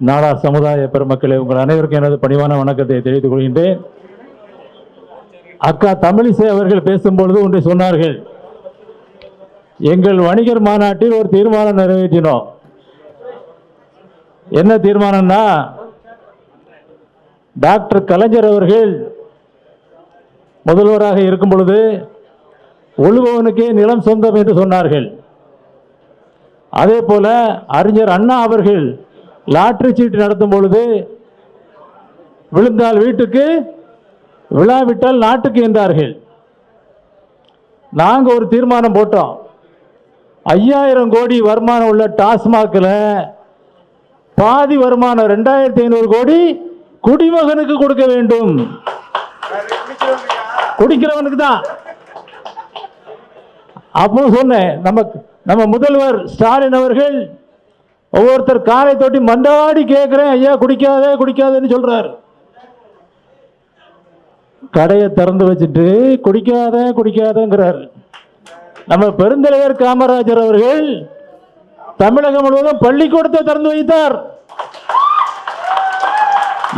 நாடா சமுதாய பெருமக்களே உங்கள் அனைவருக்கும் எனது பணிவான வணக்கத்தை தெரிவித்துக் கொள்கின்றேன். அக்கா தமிழிசை அவர்கள் பேசும்பொழுது ஒன்றை சொன்னார்கள் எங்கள் வணிகர் மாநாட்டில் ஒரு தீர்மானம் நிறைவேற்றினோம். என்ன தீர்மானம்னா டாக்டர் கலைஞர் அவர்கள் முதல்வராக இருக்கும் பொழுது உழுபவனுக்கே நிலம் சொந்தம் என்று சொன்னார்கள். அதே போல அறிஞர் அண்ணா அவர்கள் லாட்டரி சீட்டு நடத்தும் பொழுது விழுந்தால் வீட்டுக்கு விழாவிட்டால் நாட்டுக்கு என்றார்கள். நாங்கள் ஒரு தீர்மானம் போட்டோம். ஐயாயிரம் கோடி வருமானம் உள்ள டாஸ்மாகில் பாதி வருமானம் ரெண்டாயிரத்தி ஐநூறு கோடி குடிமகனுக்கு கொடுக்க வேண்டும். குடிக்கிறவனுக்கு தான். அப்போ சொன்னேன் நம்ம நம்ம முதல்வர் ஸ்டாலின் அவர்கள் ஒவ்வொருத்தர் காரை தொட்டி மண்டாடி கேட்குறேன் ஐயா குடிக்காதே குடிக்காதேன்னு சொல்கிறாரு கடையை திறந்து வச்சுட்டு குடிக்காத குடிக்காதங்கிறார். நம்ம பெருந்தலைவர் காமராஜர் அவர்கள் தமிழகம் முழுவதும் பள்ளிக்கூடத்தை திறந்து வைத்தார்.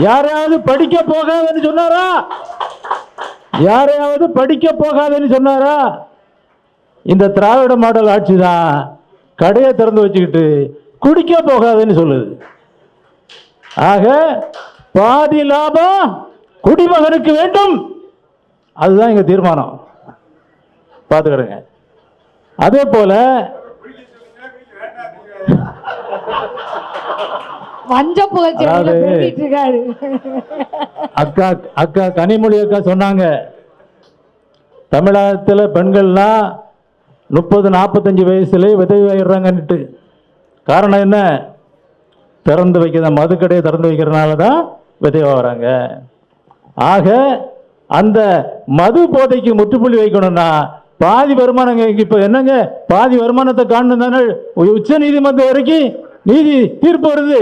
யாரையாவது படிக்க போகாதன்னு சொன்னாரா? யாரையாவது படிக்க போகாதன்னு சொன்னாரா? இந்த திராவிட மாடல் ஆட்சி தான் கடையை திறந்து வச்சுக்கிட்டு குடிக்க போகாதுன்னு சொல்லுது. ஆக பாதி லாபம் குடிமகனுக்கு வேண்டும். அதுதான் எங்க தீர்மானம். பார்த்துக்கிடுங்க அதே போல வஞ்ச அக்கா அக்கா கனிமொழி அக்கா சொன்னாங்க. தமிழகத்தில் பெண்கள்லாம் முப்பது நாற்பத்தஞ்சு வயசுல விதவையாயிடுறாங்கன்னுட்டு காரணம் என்ன? திறந்து வைக்கிற மதுக்கடையை திறந்து வைக்கிறதுனால தான் விதவாகிறாங்க ஆக அந்த மது போதைக்கு முற்றுப்புள்ளி வைக்கணும்னா பாதி வருமானங்க இப்போ என்னங்க? பாதி வருமானத்தை காணணும் தானே உச்ச நீதிமன்றம் வரைக்கும் நீதி தீர்ப்பு வருது.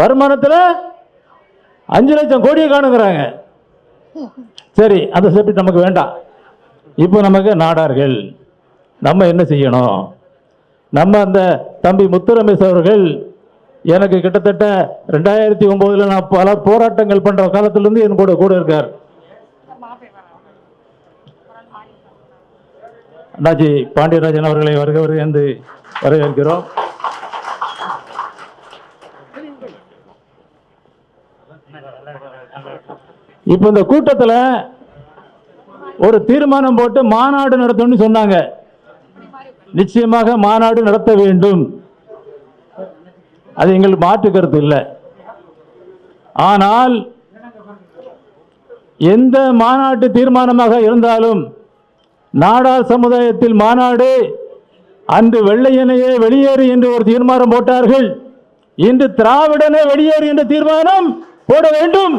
வருமானத்தில் அஞ்சு லட்சம் கோடியை காணுங்கிறாங்க. சரி அந்த சப்ஜெக்ட் நமக்கு வேண்டாம். இப்போ நமக்கு நாடார்கள். நம்ம என்ன செய்யணும்? நம்ம அந்த தம்பி முத்துரமேஷ் அவர்கள் எனக்கு கிட்டத்தட்ட ரெண்டாயிரத்தி ஒம்போதில் நான் பல போராட்டங்கள் பண்ணுற காலத்திலேருந்து என் கூட கூட இருக்கார். அண்ணாஜி பாண்டியராஜன் அவர்களை வருக வருக வரவேற்கிறோம். இப்போ இந்த கூட்டத்தில் ஒரு தீர்மானம் போட்டு மாநாடு நடத்தணும்னு சொன்னாங்க. நிச்சயமாக மாநாடு நடத்த வேண்டும். அது எங்களுக்கு மாற்று கருத்து இல்லை. ஆனால் எந்த மாநாட்டு தீர்மானமாக இருந்தாலும் நாடார் சமுதாயத்தில் மாநாடு அன்று வெள்ளையனையே வெளியேறு என்று ஒரு தீர்மானம் போட்டார்கள். இன்று திராவிடனே வெளியேறு என்ற தீர்மானம் போட வேண்டும்.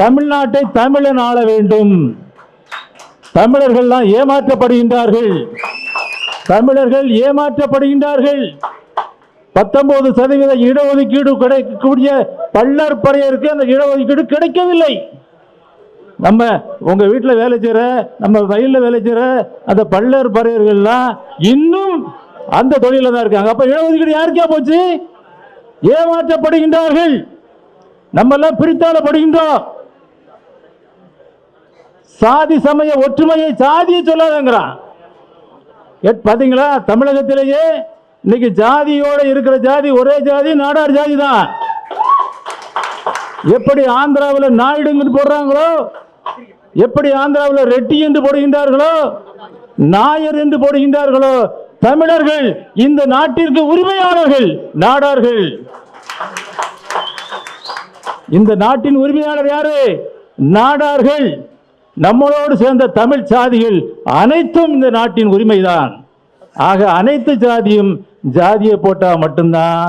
தமிழ்நாட்டை தமிழன் ஆள வேண்டும். தமிழர்கள்லாம் ஏமாற்றப்படுகின்றார்கள். தமிழர்கள் ஏமாற்றப்படுகின்றார்கள். பத்தொன்பது சதவீத இடஒதுக்கீடு கிடைக்கக்கூடிய பல்லற்படையருக்கு பறையருக்கு அந்த இடஒதுக்கீடு கிடைக்கவில்லை. நம்ம உங்க வீட்டில் வேலை செய்கிற நம்ம வயலில் வேலை செய்கிற அந்த பல்லர் பறையர்கள்லாம் இன்னும் அந்த தொழில தான் இருக்காங்க. அப்ப இடஒதுக்கீடு யாருக்கே போச்சு? ஏமாற்றப்படுகின்றார்கள். நம்ம எல்லாம் பிரித்தாளப்படுகின்றோம். சாதி சமய ஒற்றுமையை சாதியை சொல்லாதங்கிறான். எட் தமிழகத்திலேயே இன்னைக்கு ஜாதியோட இருக்கிற ஜாதி ஒரே ஜாதி நாடார் ஜாதி தான். எப்படி ஆந்திராவில் நாயுடுங்கன்னு போடுறாங்களோ? எப்படி ஆந்திராவில் ரெட்டி என்று போடுகின்றார்களோ? நாயர் என்று போடுகின்றார்களோ? தமிழர்கள் இந்த நாட்டிற்கு உரிமையாளர்கள் நாடார்கள். இந்த நாட்டின் உரிமையாளர் யாரு? நாடார்கள். நம்மளோடு சேர்ந்த தமிழ் சாதிகள் அனைத்தும் இந்த நாட்டின் உரிமைதான். ஆக அனைத்து ஜாதியும் ஜாதியை போட்டால் மட்டும்தான்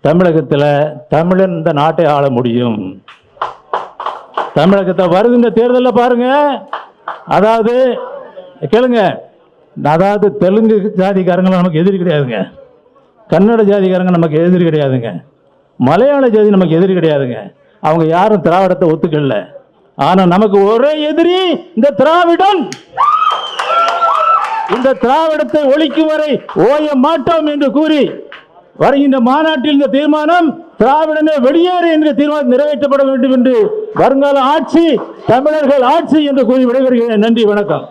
தமிழகத்தில் தமிழன் இந்த நாட்டை ஆள முடியும். தமிழகத்தை வருதுங்க தேர்தலில் பாருங்க. அதாவது கேளுங்க. அதாவது தெலுங்கு ஜாதிக்காரங்க நமக்கு எதிரி கிடையாதுங்க. கன்னட ஜாதிக்காரங்க நமக்கு எதிரி கிடையாதுங்க. மலையாள ஜாதி நமக்கு எதிரி கிடையாதுங்க. அவங்க யாரும் திராவிடத்தை ஒத்துக்கல. ஆனா நமக்கு ஒரே எதிரி இந்த திராவிடன். இந்த திராவிடத்தை ஒழிக்கும் வரை ஓய மாட்டோம் என்று கூறி வருகின்ற மாநாட்டில் இந்த தீர்மானம் திராவிடனே வெளியேறு என்ற தீர்மானம் நிறைவேற்றப்பட வேண்டும் என்று வருங்கால ஆட்சி தமிழர்கள் ஆட்சி என்று கூறி விடைபெறுகிறேன். நன்றி வணக்கம்.